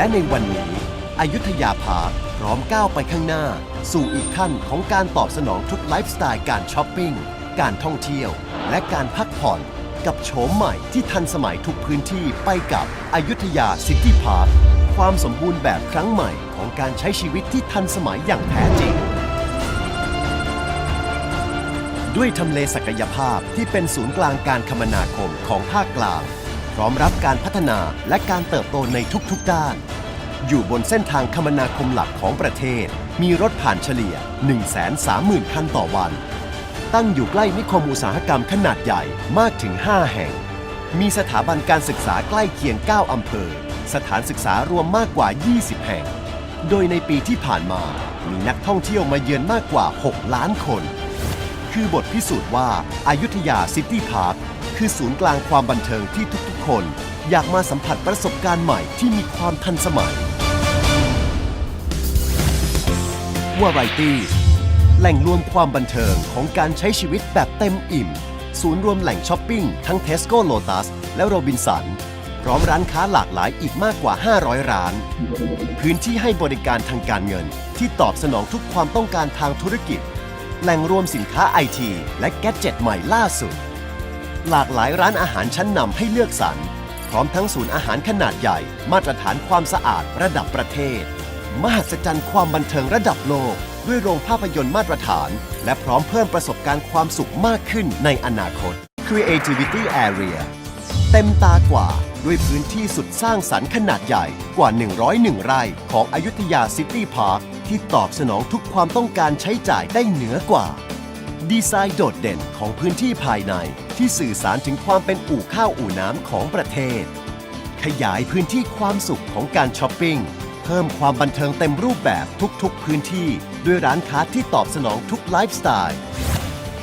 และในวันนี้อายุธยาพาพร้อมก้าวไปข้างหน้า สู่อีกขั้นของการตอบสนองทุกไลฟ์สไตล์การช้อปปิ้ง การท่องเที่ยว และการพักผ่อนกับโฉมใหม่ที่ทันสมัยทุกพื้นที่ไปกับอายุธยาซิตี้พาร์คความสมบูรณ์แบบครั้งใหม่ของการใช้ชีวิตที่ทันสมัยอย่างแท้จริง ด้วยทำเลศักยภาพที่เป็นศูนย์กลางการคมนาคมของภาคกลาง พร้อมรับการพัฒนาและการเติบโตในทุก ๆ ด้าน อยู่บนเส้นทางคมนาคมหลักของประเทศ มีรถผ่านเฉลี่ย 130,000 คันต่อวัน ตั้งอยู่ใกล้นิคมอุตสาหกรรมขนาดใหญ่มากถึง 5 แห่ง มีสถาบันการศึกษาใกล้เคียง 9 อำเภอ สถานศึกษารวมมากกว่า 20 แห่ง โดยในปีที่ผ่านมา มีนักท่องเที่ยวมาเยือนมากกว่า 6 ล้านคน คือบทพิสูจน์ว่าอายุทยาซิตี้พาร์ค คือศูนย์กลางความบันเทิงที่ทุกๆ คน อยากมาสัมผัสประสบการณ์ใหม่ที่มีความทันสมัยวาไรตี้แหล่งรวมความบันเทิงของการใช้ชีวิตแบบเต็มอิ่ม ศูนย์รวมแหล่งช้อปปิ้งทั้งเทสโก้โลตัสและโรบินสัน พร้อมร้านค้าหลากหลายอีกมากกว่า 500 ร้าน พื้นที่ให้บริการทางการเงินที่ตอบสนองทุกความต้องการทางธุรกิจ แหล่งรวมสินค้าไอทีและแกดเจ็ตใหม่ล่าสุด หลากหลายร้านอาหารชั้นนำให้เลือกสรร พร้อมทั้งศูนย์อาหารขนาดใหญ่ มาตรฐานความสะอาดระดับประเทศ มหัศจรรย์ความบันเทิงระดับโลก ด้วยโรงภาพยนตร์มาตรฐาน และพร้อมเพิ่มประสบการณ์ความสุขมากขึ้นในอนาคต Creativity Area เต็มตากว่าด้วยพื้นที่สุดสร้างสรรค์ขนาดใหญ่กว่า 101 ไร่ของอยุธยาซิตี้พาร์คที่ตอบสนองทุกความต้องการใช้จ่ายได้เหนือกว่า ดีไซน์โดดเด่นของพื้นที่ภายใน ที่สื่อสารถึงความเป็นอู่ข้าวอู่น้ำของประเทศ ขยายพื้นที่ความสุขของการช้อปปิ้ง เพิ่มความบันเทิงเต็มรูปแบบทุกๆ พื้นที่ ด้วยร้านค้าที่ตอบสนองทุกไลฟ์สไตล์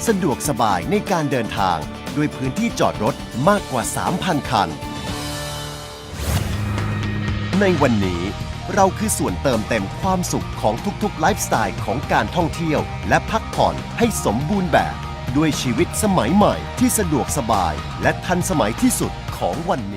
สะดวกสบายในการเดินทาง ด้วยพื้นที่จอดรถมากกว่า 3,000 คัน ในวันนี้เราคือส่วนเติมเต็มความสุขของทุกๆไลฟ์สไตล์ของการท่องเที่ยว และพักผ่อนให้สมบูรณ์แบบ ด้วยชีวิตสมัยใหม่ที่สะดวกสบายและทันสมัยที่สุดของวันนี้